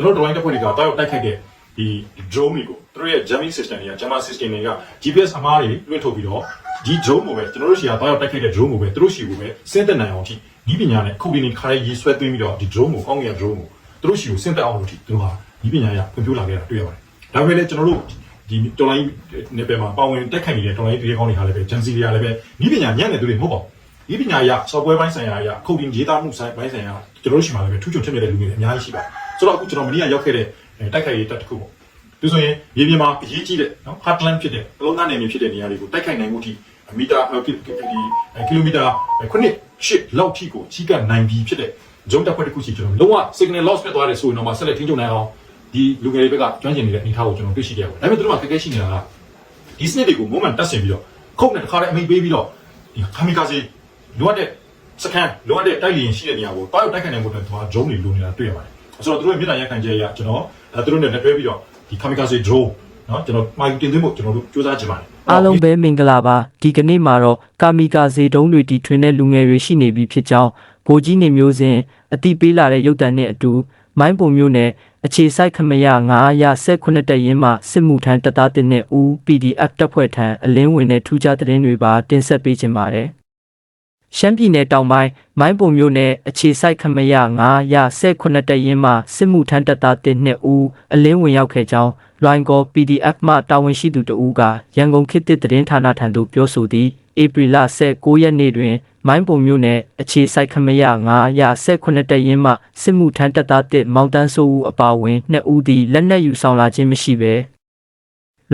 ကျွန်တော်တို့ drawing တစ်ဖွဲ့တွေကတောက်တိုက်ခိုက်တဲ့ဒီ drone တွေကိုသူတို့ရဲ့ jamming system တွေက jammer system တွေက GPS အမားတွေလွှင့်ထုတ်ပြီးတော့ဒီ drone ကိုပဲကျွန်တော်တို့ရှီကတောက်တိုက်ခိုက်တဲ့ drone ကိုပဲသူတို့ရှီကိုပဲစင်းသက်နိုင်အောင်အထိဒီပညာနဲ့ခုတ်ဒီနေခါရေးဆွဲသွင်းပြီးတော့ဒီ drone ကိုကောင်းကင် drone ကိုသူတို့ရှီကိုစင်းသက်အောင်လို့အထိသူတို့ဟာဒီပညာရဖွံ့ဖြိုးလာခဲ့တာတွေ့ရပါတယ်ဒါပေမဲ့လည်းကျွန်တော်တို့ဒီတော်လိုင်းနယ်ပယ်မှာပါဝင်တက်ခိုက်နေတဲ့တော်လိုင်းတွေကောင်းတွေဟာလည်းပဲ agency တွေကလည်းပဲဒီပညာညံ့တဲ့သူတွေမဟုတ်ပါဘူးဒီပညာရ software ဘိုင်းဆိုင်ရာအရ coding ရေးသားမှုဆိုင်ဘိုင်းဆိုင်ရာကျွန်တော်တို့ရှိမှလည်းပဲထူးချွန်ဖြစ်နေတဲ့လူတွေအများကြီးရှိပါတယ် ဆိုတော့အခုကျွန်တော်မနေ့ကရောက်ခဲ့တဲ့တိုက်ခိုက်ရေးတက်တစ်ခုပေါ့သူဆိုရင်မြေပြင်မှာအရေးကြီးတဲ့နော် heartland ဖြစ်တဲ့အလုံးသားနယ်မြေဖြစ်တဲ့နေရာတွေကိုတိုက်ခိုက်နိုင်မှုအထိမီတာဒီကီလိုမီတာ9 8လောက်ထိကိုကြီးကပ်နိုင်ပြီဖြစ်တဲ့ဂျုံတက်ဖွဲ့တစ်ခုစီကျွန်တော်လုံးဝ signal loss ဖြစ်သွားတယ်ဆိုရင်တော့မှဆက်လက်ထိန်းချုပ်နိုင်အောင်ဒီလူငယ်တွေဘက်ကကျွမ်းကျင်နေတဲ့အနေအထားကိုကျွန်တော်တွေ့ရှိခဲ့ပါတယ်ဒါပေမဲ့သူတို့ကခက်ခဲရှိနေတာကဒီစနစ်တွေကို moment တက်ဆင်ပြီးတော့ခုတ်နဲ့တစ်ခါတည်းအမိတ်ပေးပြီးတော့ဒီခါမီကာစီလိုအပ်တဲ့စကန်လိုအပ်တဲ့တိုက်လျင်ရှိတဲ့နေရာကိုတောက်တိုက်ခိုက်နိုင်ဖို့အတွက်သူကဂျုံတွေလိုနေတာတွေ့ရပါတယ် ဆိုတော့သူတို့ရဲ့မြေတားရက်ခံချက်အရကျွန်တော်အဲသူတို့နဲ့လက်တွဲပြီးတော့ဒီ kamikaze drone เนาะကျွန်တော်မှာယူတင်သွင်းဖို့ကျွန်တော်တို့စူးစမ်းကြပါမယ် အားလုံးပဲမင်္ဂလာပါဒီကနေ့မှာတော့ကာမီကာဇေတုံးတွေတီထွင်တဲ့လူငယ်တွေရှိနေပြီဖြစ်ကြောင်းဗိုလ်ကြီးနေမျိုးစဉ်အတိပေးလာတဲ့ရုပ်တံနဲ့အတူမိုင်းပုံမျိုးနဲ့အခြေဆိုင်ခမရ900 18တက်ရင်မှစစ်မှုထမ်းတပ်သားတင်တဲ့ဦး PDF တပ်ဖွဲ့ထံအလင်းဝင်တဲ့ထူးခြားသတင်းတွေပါတင်ဆက်ပေးခြင်းပါတယ် ရှမ်းပြည်နယ်တောင်ပိုင်းမိုင်းပုံမျိုးနဲ့အခြေဆိုင်ခမရ900 18တက်ရင်မှစစ်မှုထမ်းတပ်သားတင်တဲ့ဦးအလင်းဝင်ရောက်ခဲ့ကြောင်းလွိုင်းကော PDF မှတာဝန်ရှိသူတဦးကရန်ကုန်ခေတ်သစ်သတင်းဌာနထံသို့ပြောဆိုသည်ဧပြီလ19ရက်နေ့တွင်မိုင်းပုံမျိုးနဲ့အခြေဆိုင်ခမရ918တက်ရင်မှစစ်မှုထမ်းတပ်သားတစ်မောင်တန်းစိုးဦးအပါအဝင်နှစ်ဦးသည်လက်နက်ယူဆောင်လာခြင်းမရှိဘဲ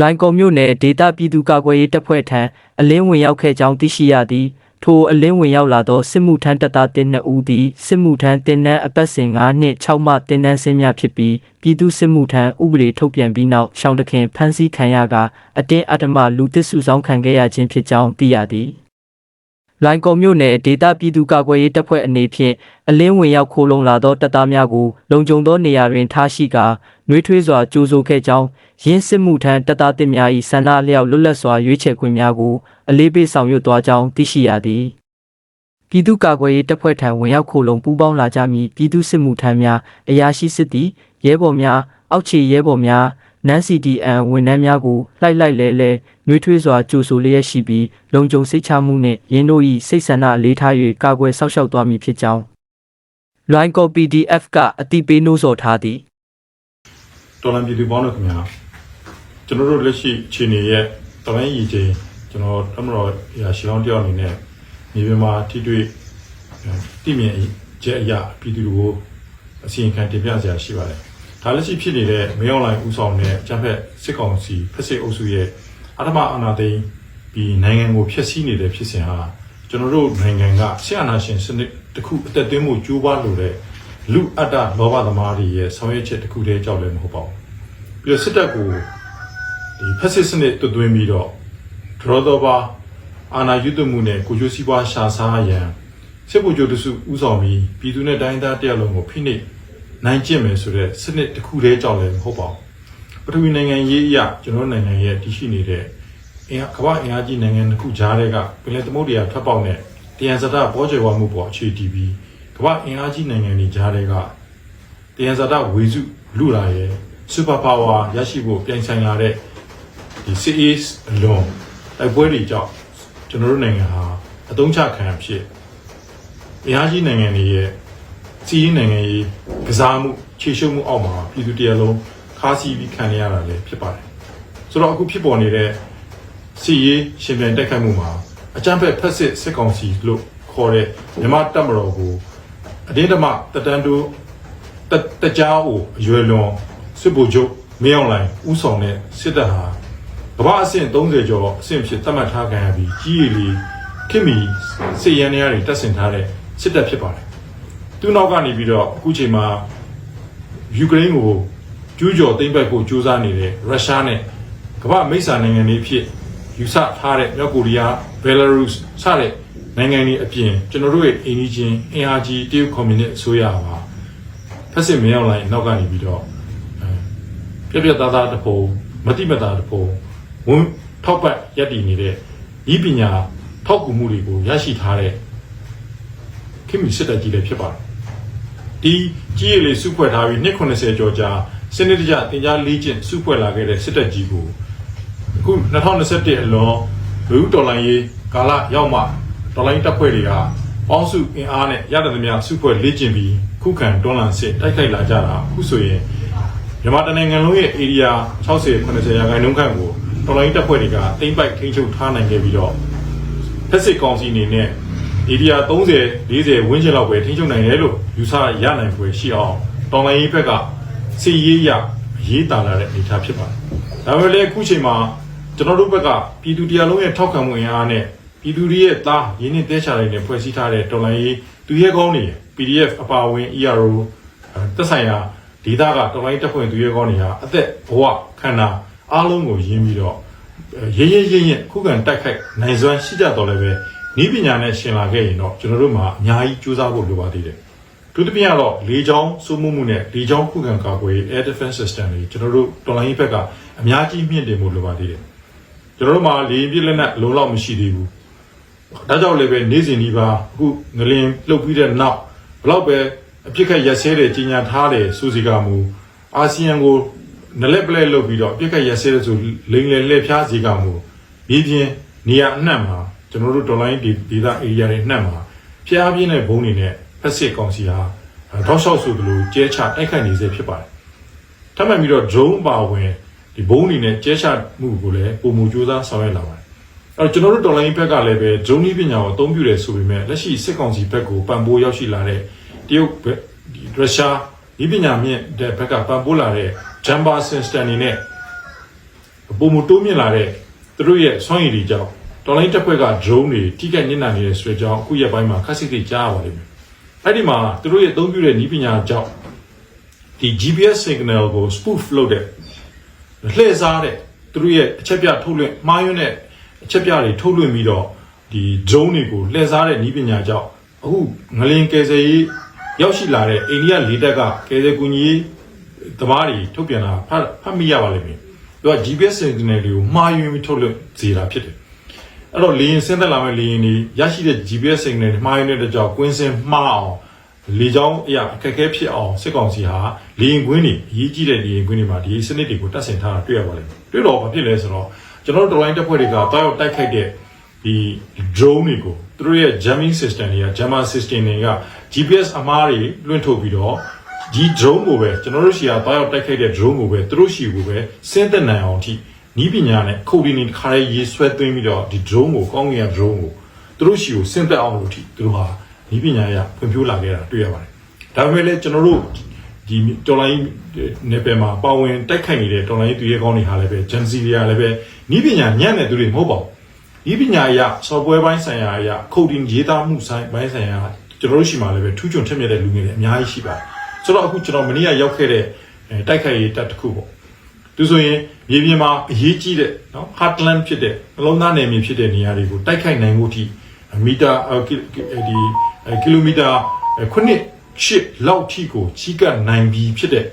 လိုင်းကောမျိုးနယ်ဒေတာပြည်သူ့ကာကွယ်ရေးတပ်ဖွဲ့ထံအလင်းဝင်ရောက်ခဲ့ကြောင်းသိရှိရသည် ထိုအလင်းဝင်ရောက်လာသောစစ်မှုထမ်းတပ်သားတင်နှစ်ဦးသည်စစ်မှုထမ်းတင်နန်းအပတ်စဉ်9နှစ်6မှတင်နန်းစင်းများဖြစ်ပြီးပြည်သူစစ်မှုထမ်းဥပဒေထုတ်ပြန်ပြီးနောက်ရှောင်းတခင်ဖမ်းဆီးခံရကအတင်းအဓမ္မလူသစ်စုဆောင်ခံခဲ့ရခြင်းဖြစ်ကြောင်းသိရသည်လိုင်းကောမျိုးနယ်ဒေတာပြည်သူ့ကာကွယ်ရေးတပ်ဖွဲ့အနေဖြင့်အလင်းဝင်ရောက်ခိုးလုံလာသောတပ်သားများကိုလုံခြုံသောနေရာတွင်ထားရှိကာ နှွေးထွေးစွာကြိုးဆိုခဲ့ကြောင်းရင်းစစ်မှုထမ်းတပ်သားတစ်များ၏ဆန္ဒအလျောက်လွတ်လပ်စွာရွေးချယ်ခွင့်များကိုအလေးပေးဆောင်ရွက်သွားကြောင်းသိရှိရသည်ပြည်သူ့ကာကွယ်ရေးတပ်ဖွဲ့ထံဝင်ရောက်ခိုလုံပူးပေါင်းလာကြမည်ပြည်သူစစ်မှုထမ်းများအရာရှိစစ်သည်ရဲဘော်များအောက်ခြေရဲဘော်များနန်း CDN ဝန်ထမ်းများကိုလှိုက်လိုက်လဲလဲနှွေးထွေးစွာကြိုဆိုလျက်ရှိပြီးလုံခြုံစိတ်ချမှုနှင့်ရင်းတို့၏စိတ်ဆန္ဒအလေးထား၍ကာကွယ်စောင့်ရှောက်သွားမည်ဖြစ်ကြောင်း Line Code PDF ကအတိပေးနှိုးဆော်ထားသည် တော်လန်ပြည်သူပေါင်းတို့ခင်ဗျာကျွန်တော်တို့လက်ရှိအခြေအနေရဲ့တမိုင်းရည်ချင်းကျွန်တော်တမတော်ရာရှောင်းတယောက်အနေနဲ့မြေပြင်မှာထိတွေ့တည်မြင်ချက်အရာပြည်သူတွေကိုအစီရင်ခံတင်ပြစရာရှိပါတယ်ဒါလက်ရှိဖြစ်နေတဲ့မင်းအွန်လိုင်းဥဆောင်တဲ့ဂျမ်ဖက်စစ်ကောင်စီဖက်စစ်အုပ်စုရဲ့အထမအာဏာသိမ်းပြီးနိုင်ငံကိုဖျက်ဆီးနေတဲ့ဖြစ်စဉ်ဟာကျွန်တော်တို့နိုင်ငံကဆရာနာရှင်စနစ်တစ်ခုအသက်သွင်းမှုကြိုးပမ်းလို့တဲ့ လူအတ္တလောဘသမားတွေရဲ့ဆောင်ရွက်ချက်တစ်ခုတည်းကြောက်လည်းမဟုတ်ပါဘူးပြီးတော့စစ်တပ်ကိုဒီဖက်စစ်စနစ်တွသွင်းပြီးတော့ဒရောတော့ပါအာဏာယူသွမှုနဲ့ကိုကျိုးစည်းပွားရှာစားရန်စစ်ဗိုလ်ချုပ်တစုဥဆောင်ပြီးပြည်သူနဲ့တိုင်းသားတရားလုံးကိုဖိနှိပ်နိုင်ကျင့်မယ်ဆိုတဲ့စနစ်တစ်ခုတည်းကြောက်လည်းမဟုတ်ပါဘူးပထဝီနိုင်ငံရေးအရကျွန်တော်နိုင်ငံရဲ့တည်ရှိနေတဲ့အင်အားကမ္ဘာအင်အားကြီးနိုင်ငံတစ်ခုကြားတွေကပင်လယ်သမုဒ္ဒရာထွက်ပေါက်နဲ့တယံဇာတဘောကျေဝမှုပေါ်အခြေတည်ပြီး ကမ္ဘာအင်အားကြီးနိုင်ငံတွေကြားတွေကတယံဇာတဝေစုလူလာရဲ့စူပါပါဝါရရှိဖို့ပြိုင်ဆိုင်လာတဲ့ဒီ CAS အလွန်တိုက်ပွဲတွေကြောင့်ကျွန်တော်တို့နိုင်ငံဟာအတုံးချခံဖြစ်အင်အားကြီးနိုင်ငံတွေရဲ့စီးရင်နိုင်ငံရေးကစားမှုခြေရှုပ်မှုအောက်မှာပြည်သူတရားလုံးခါးစီးပြီးခံရတာလည်းဖြစ်ပါတယ်ဆိုတော့အခုဖြစ်ပေါ်နေတဲ့စီရေးရှင်ပြန်တက်ခတ်မှုမှာအကြမ်းဖက်ဖက်စစ်စစ်ကောင်စီလို့ခေါ်တဲ့မြမတပ်မတော်ကို အတင်းဓမ္မတတန်းတို့တတကြားကိုအရွယ်လွန်စစ်ဗိုလ်ချုပ်မင်းအောင်လှိုင်ဥဆောင်တဲ့စစ်တပ်ဟာကမ္ဘာအဆင့်30ကျော်အဆင့်ဖြစ်သတ်မှတ်ထားခံရပြီးကြီးရည်လီခင်မီစစ်ရန်တွေတက်ဆင်ထားတဲ့စစ်တပ်ဖြစ်ပါတယ်သူနောက်ကနေပြီးတော့အခုချိန်မှာယူကရိန်းကိုကျူးကျော်သိမ်းပိုက်ဖို့ကြိုးစားနေတဲ့ရုရှားနဲ့ကမ္ဘာမိတ်ဆာနိုင်ငံတွေဖြစ်ယူဆထားတဲ့မြောက်ကိုရီးယားဘယ်လာရုစ်စတဲ့ နိုင်ငံတွေအပြင်ကျွန်တော်တို့ရဲ့အိန္ဒိချင်းအင်အားကြီးတရုတ်ကွန်မြူနစ်အစိုးရပါဖက်စစ်မင်းအောင်လိုင်းနောက်ကနေပြီးတော့အဲပြက်ပြက်သားသားတပုံမတိမတာတပုံဝန်ထောက်ပတ်ရပ်တည်နေတဲ့ဤပညာထောက်ကူမှုတွေကိုရရှိထားတဲ့ခင်မီစစ်တပ်ကြီးလည်းဖြစ်ပါတယ်ဒီကြီးရည်လေးစုဖွဲ့ထားပြီးနှစ်80ကျော်ကြာစနစ်တကျတင် जा လေ့ကျင့်စုဖွဲ့လာခဲ့တဲ့စစ်တပ်ကြီးကိုအခု2021အလွန်လူဦးတော်လိုင်းရေးကာလရောက်မှ တော်လိုင်းတပ်ဖွဲ့တွေကပေါင်းစုအင်အားနဲ့ရတဲ့သမျှစုဖွဲ့လေ့ကျင့်ပြီးခုခံတွန်းလှန်စစ်တိုက်ခိုက်လာကြတာအခုဆိုရင်မြန်မာတိုင်းနိုင်ငံလုံးရဲ့ area 60 80ရာခိုင်နှုန်းခန့်ကိုတော်လိုင်းတပ်ဖွဲ့တွေကတိမ့်ပိုက်ထိန်းချုပ်ထားနိုင်ခဲ့ပြီးတော့ဖက်စစ်ကောင်စီအနေနဲ့ area 30 40ဝန်းကျင်လောက်ပဲထိန်းချုပ်နိုင်တယ်လို့ယူဆရနိုင်ဖွယ်ရှိအောင်တော်လိုင်းရေးဘက်ကစီရေးရရေးတာလာတဲ့အနေအထားဖြစ်ပါတယ်။ဒါပေမဲ့လည်းအခုချိန်မှာကျွန်တော်တို့ဘက်ကပြည်သူတရားလုံးရဲ့ထောက်ခံမှုအင်အားနဲ့ ပြည်သူတွေရဲ့သားရင်းနှီးတဲချလိုက်တဲ့ဖွဲ့စည်းထားတဲ့တော်လိုင်းရေးသူရဲကောင်းတွေ PDF အပါအဝင် ERO သက်ဆိုင်ရာဒေသကတော်လိုင်းတပ်ဖွဲ့သူရဲကောင်းတွေဟာအသက်ဘဝခန္ဓာအားလုံးကိုရင်းပြီးတော့ရဲရဲရဲရဲခုခံတိုက်ခိုက်နိုင်စွမ်းရှိကြတော့လည်းပဲဤပညာနဲ့ရှင်လာခဲ့ရင်တော့ကျွန်တော်တို့မှာအများကြီးကြိုးစားဖို့လိုပါသေးတယ်။ဒုတိယကတော့လေကြောင်းစိုးမိုးမှုနဲ့လေကြောင်းခုခံကာကွယ်ရေး air defense system တွေကျွန်တော်တို့တော်လိုင်းရေးဘက်ကအများကြီးမြင့်တင်ဖို့လိုပါသေးတယ်။ကျွန်တော်တို့မှာလေပြည့်လက်နက်လုံးလောက်မရှိသေးဘူး။ ဒါကြောင့်လည်းပဲနေ့စဉ်ဒီပါအခုငလင်လှုပ်ပြီးတဲ့နောက်ဘလောက်ပဲအပြစ်ခတ်ရက်စဲတဲ့ကြီးညာထားတဲ့စူစီကမူအာဆီယံကိုနလက်ပလဲလှုပ်ပြီးတော့အပြစ်ခတ်ရက်စဲတဲ့ဆိုလိန်လေလှည့်ဖျားစီကမူမြေပြင်နေရာအနှံ့မှာကျွန်တော်တို့ဒေါ်လာရင်းဒေတာ area တွေနှံ့မှာဖျားပြင်းတဲ့ဘုံတွေနဲ့ဖက်စစ်ကောင်စီဟာတော့ဆောက်ဆိုသလိုကျဲချတိုက်ခိုက်နေစေဖြစ်ပါတယ်ထပ်မံပြီးတော့ drone ပါဝင်ဒီဘုံတွေနဲ့ကျဲချမှုကိုလည်းပုံမူကြိုးစားဆောင်ရွက်လာပါတယ်အဲ့ တော့ကျွန်တော်တို့ဒေါ်လာရင်းဘက်ကလည်းပဲဂျုံနီးပညာကိုအသုံးပြုတယ်ဆိုပေမဲ့လက်ရှိစစ်ကောင်စီဘက်ကိုပံ့ပိုးရောက်ရှိလာတဲ့တရုတ်ဘက်ဒီရုရှားဒီပညာမြင့်တဲ့ဘက်ကပံ့ပိုးလာတဲ့ Jamba System နေနဲ့ပုံမတိုးမြင့်လာတဲ့သူတို့ရဲ့ဆွမ်းရည်တွေကြောင့်တော်လိုင်းတပ်ဖွဲ့က drone တွေထိခိုက်ညစ်နာနေတဲ့ဆွဲကြောင်းအခုရက်ပိုင်းမှာခက်စစ်တွေကြားရပါလိမ့်မယ်အဲ့ဒီမှာသူတို့ရဲ့အသုံးပြုတဲ့ဤပညာကြောင့်ဒီ GPS signal ကို spoof လုပ်တဲ့လှည့်စားတဲ့သူတို့ရဲ့အချက်ပြထုတ်လွှင့်မှားယွင်းတဲ့ အချက်ပြတွေထုတ်လွှင့်ပြီးတော့ဒီ drone တွေကိုလှည့်စားတဲ့ဤပညာကြောင့်အခုငလင်ကယ်ဆယ်ရေးရောက်ရှိလာတဲ့အိန္ဒိယလေတပ်ကကယ်ဆယ်ကူညီရေးသမားတွေထုတ်ပြန်တာဖတ်ဖတ်မိရပါလိမ့်မယ်။သူက GPS signal တွေကိုမှားယွင်းပြီးထုတ်လွှင့်စေတာဖြစ်တယ်။အဲ့တော့လေရင်ဆင်းသက်လာမဲ့လေရင်တွေရရှိတဲ့ GPS signal တွေမှားယွင်းတဲ့ကြောင့်ကွင်းစင်မှားအောင်လေကြောင်းအရာအခက်အခဲဖြစ်အောင်စစ်ကောင်စီဟာလေရင်ကွင်းတွေအရေးကြီးတဲ့လေရင်ကွင်းတွေမှာဒီစနစ်တွေကိုတပ်ဆင်ထားတာတွေ့ရပါလိမ့်မယ်။တွေ့တော့ဘာဖြစ်လဲဆိုတော့ ကျွန်တော်တို့ online တပ်ဖွဲ့တွေကတောက်ရောက်တိုက်ခိုက်တဲ့ဒီ drone တွေကိုသူတို့ရဲ့ jamming system တွေက jammer system တွေက GPS အမားတွေလွှင့်ထုတ်ပြီးတော့ဒီ drone ကိုပဲကျွန်တော်တို့ရှီကတောက်ရောက်တိုက်ခိုက်တဲ့ drone ကိုပဲသူတို့ရှီကိုပဲစင်းသက်နိုင်အောင်အထိနီးပညာနဲ့ခုတ်ဒီနေတစ်ခါရေးရေးဆွဲသွင်းပြီးတော့ဒီ drone ကိုကောင်းကင်က drone ကိုသူတို့ရှီကိုစင်းသက်အောင်လို့အထိသူတို့ဟာနီးပညာရဖွံ့ဖြိုးလာခဲ့တာတွေ့ရပါတယ်ဒါပေမဲ့လည်းကျွန်တော်တို့ ဒီတော်လိုင်းနယ်ပယ်မှာပါဝင်တိုက်ခိုက်နေတဲ့တော်လိုင်းသူရဲကောင်းတွေဟာလည်းပဲ Gen Z တွေကလည်းပဲနီးပညာညံ့တဲ့သူတွေမဟုတ်ပါဘူးဒီပညာအရ software ဘိုင်းဆိုင်ရာအရ coding ရေးသားမှုဆိုင်ဘိုင်းဆိုင်ရာကျွန်တော်တို့ရှိမှလည်းပဲထူးချွန်ထက်မြက်တဲ့လူငယ်တွေအများကြီးရှိပါတယ်ဆိုတော့အခုကျွန်တော်မနေ့ကရောက်ခဲ့တဲ့အဲတိုက်ခိုက်ရေးတပ်တစ်ခုပေါ့သူဆိုရင်မြေပြင်မှာအရေးကြီးတဲ့နော် heartland ဖြစ်တဲ့နှလုံးသားနယ်မြေဖြစ်တဲ့နေရာတွေကိုတိုက်ခိုက်နိုင်မှုအထိမီတာအော်ကီဒီအဲကီလိုမီတာခုနှစ် ရှစ်လောက်ထိကိုကြီးကပ်နိုင်ပြီဖြစ်တဲ့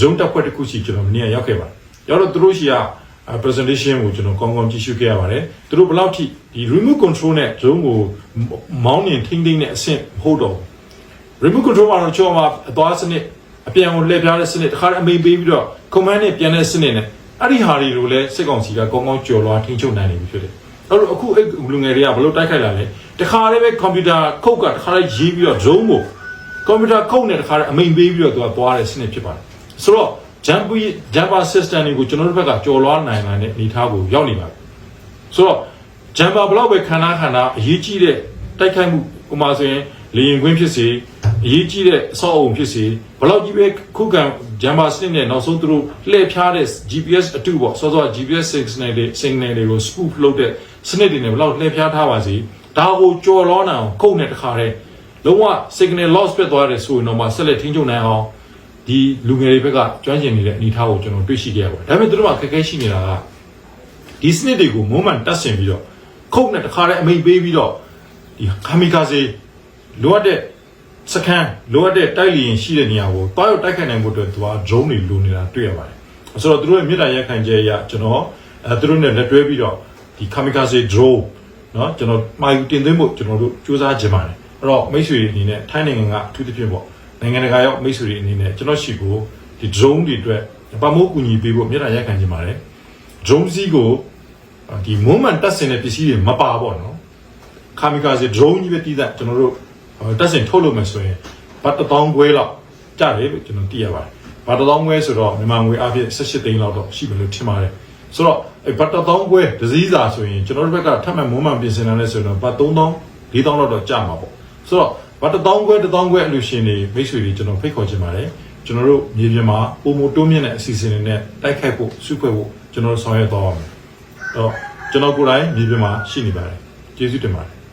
ဂျုံတပ်ဖွဲ့တစ်ခုစီကျွန်တော်မနေ့ကရောက်ခဲ့ပါတယ်ရောက်တော့သူတို့ရှိကအဲ presentation ကိုကျွန်တော်ကောင်းကောင်းကြည့်ရှုခဲ့ရပါတယ်သူတို့ဘယ်လောက်ထိဒီ remote control နဲ့ drone ကိုမောင်းနေထိန်းသိမ်းတဲ့အဆင့်မဟုတ်တော့ဘူး remote control မှာတော့ကျွန်တော်မှာအသွားစနစ်အပြန်ကိုလှည့်ပြားတဲ့စနစ်တစ်ခါအမိန်ပေးပြီးတော့ command နဲ့ပြန်တဲ့စနစ်နဲ့အဲ့ဒီဟာတွေကိုလည်းစစ်ကောင်စီကကောင်းကောင်းကြော်လွားထိန်းချုပ်နိုင်နေပြီဖြစ်တယ်အဲ့တော့အခုအဲ့လူငယ်တွေကဘယ်လိုတိုက်ခိုက်လာလဲတခါလေးပဲ computer ခုတ်ကတခါလေးရေးပြီးတော့ drone ကို computer ခုတ်နဲ့တခါလေးအမိန်ပေးပြီးတော့သူကသွားတဲ့စနစ်ဖြစ်ပါတယ်ဆိုတော့ Jumper Jumper system တွေကိုကျွန်တော်တို့ဘက်ကကြော်လွားနိုင်လာတဲ့အနေအထားကိုရောက်နေပါပြီဆိုတော့ Jumper ဘလောက်ပဲခန္ဓာခန္ဓာအရေးကြီးတဲ့တိုက်ခိုက်မှုဥပမာဆိုရင်လေရင်ကွင်းဖြစ်စေအရေးကြီးတဲ့အဆောက်အအုံဖြစ်စေဘလောက်ကြီးပဲခုခံ Jumper စနစ်နဲ့နောက်ဆုံးသူတို့လှည့်ဖြားတဲ့ GPS အတူပေါ့စောစော GPS signal တွေ signal တွေကို spoof လုပ်တဲ့စနစ်တွေနဲ့ဘလောက်လှည့်ဖြားထားပါစေဒါကိုကြော်လွားနိုင်အောင်ခုတ်နဲ့တခါတည်း လုံးဝ signal loss ဖြစ်သွားတယ်ဆိုရင်တော့မှဆက်လက်ထိန်းချုပ်နိုင်အောင် ဒီလူငယ်တွေဘက်ကကျွမ်းကျင်နေတဲ့အနေအထားကိုကျွန်တော်တွေ့ရှိခဲ့ရပါတယ်။ဒါပေမဲ့သူတို့ကခက်ခဲရှိနေတာကဒီစနစ်တွေကိုမုံမှန်တက်ဆင်ပြီးတော့ခုတ်နဲ့တခါတည်းအမိန်ပေးပြီးတော့ဒီခမီကာစေလိုအပ်တဲ့စကန်လိုအပ်တဲ့တိုက်လျင်ရှိတဲ့နေရာကိုတောက်ရောက်တိုက်ခိုက်နိုင်ဖို့အတွက်သူက drone တွေလိုနေတာတွေ့ရပါတယ်။ဆိုတော့သူတို့ရဲ့မြေတားရက်ခံချက်အရကျွန်တော်အဲသူတို့နဲ့လက်တွဲပြီးတော့ဒီခမီကာစေ drone เนาะကျွန်တော်မှာယူတင်သွင်းဖို့ကျွန်တော်တို့စူးစမ်းကြပါတယ်။ အဲ့တော့မိတ်ဆွေအနေနဲ့ထိုင်းနိုင်ငံကအထူးသဖြင့်ပေါ့နိုင်ငံတကာရောက်မိတ်ဆွေတွေအနေနဲ့ကျွန်တော်ရှိကိုဒီ drone တွေအတွက်ပမိုးကူညီပေးဖို့မြေတားရက်ခံချင်ပါတယ် drone စီးကိုဒီ moment တက်စင်တဲ့ပစ္စည်းတွေမပါပေါ့နော်ခါမီကာစီ drone ကြီးပဲတည်တဲ့ကျွန်တော်တို့တက်စင်ထုတ်လို့မယ်ဆိုရင်ဘတ်တောင်းခွဲလောက်ကြတယ်လို့ကျွန်တော်သိရပါတယ်ဘတ်တောင်းခွဲဆိုတော့မြန်မာငွေအဖြစ်18သိန်းလောက်တော့ရှိမယ်လို့ထင်ပါတယ်ဆိုတော့အဲဘတ်တောင်းခွဲဒစည်းစာဆိုရင်ကျွန်တော်တို့ဘက်ကထပ်မံ moment ပြင်ဆင်လာလဲဆိုတော့ဘတ်3000 4000လောက်တော့ကြာမှာပေါ့ ဆိုတော့ဘတ်တောင်းခွဲတောင်းခွဲအလူရှင်တွေမိတ်ဆွေတွေကျွန်တော်ဖိတ်ခေါ်ချင်ပါတယ်ကျွန်တော်တို့မြေပြင်မှာပုံမတိုးမြင့်တဲ့အစီအစဉ်တွေနဲ့တိုက်ခိုက်ဖို့စုဖွဲ့ဖို့ကျွန်တော်တို့ဆောင်ရွက်သွားပါမယ်အဲ့တော့ကျွန်တော်ကိုယ်တိုင်မြေပြင်မှာရှိနေပါတယ်ကျေးဇူးတင်ပါတယ်